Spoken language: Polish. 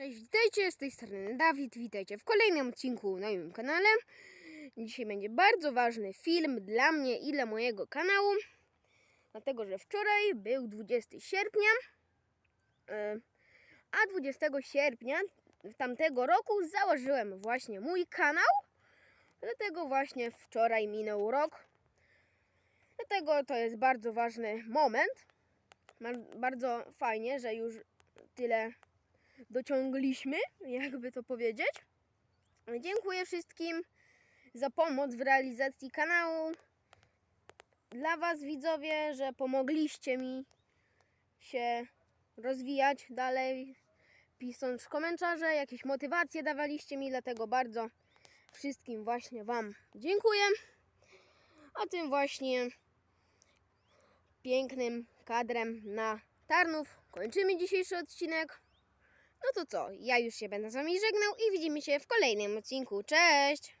Cześć, witajcie, z tej strony Dawid, witajcie w kolejnym odcinku na moim kanale. Dzisiaj będzie bardzo ważny film dla mnie i dla mojego kanału, dlatego że wczoraj był 20 sierpnia, e, a 20 sierpnia tamtego roku założyłem właśnie mój kanał, dlatego właśnie wczoraj minął rok. Dlatego to jest bardzo ważny moment. Bardzo fajnie, że już tyle dociągliśmy, jakby to powiedzieć. Dziękuję wszystkim za pomoc w realizacji kanału. Dla Was, widzowie, że pomogliście mi się rozwijać dalej, pisząc komentarze, jakieś motywacje dawaliście mi, dlatego bardzo wszystkim właśnie Wam dziękuję. A tym właśnie pięknym kadrem na Tarnów kończymy dzisiejszy odcinek. No to co, ja już się będę z wami żegnał i widzimy się w kolejnym odcinku. Cześć!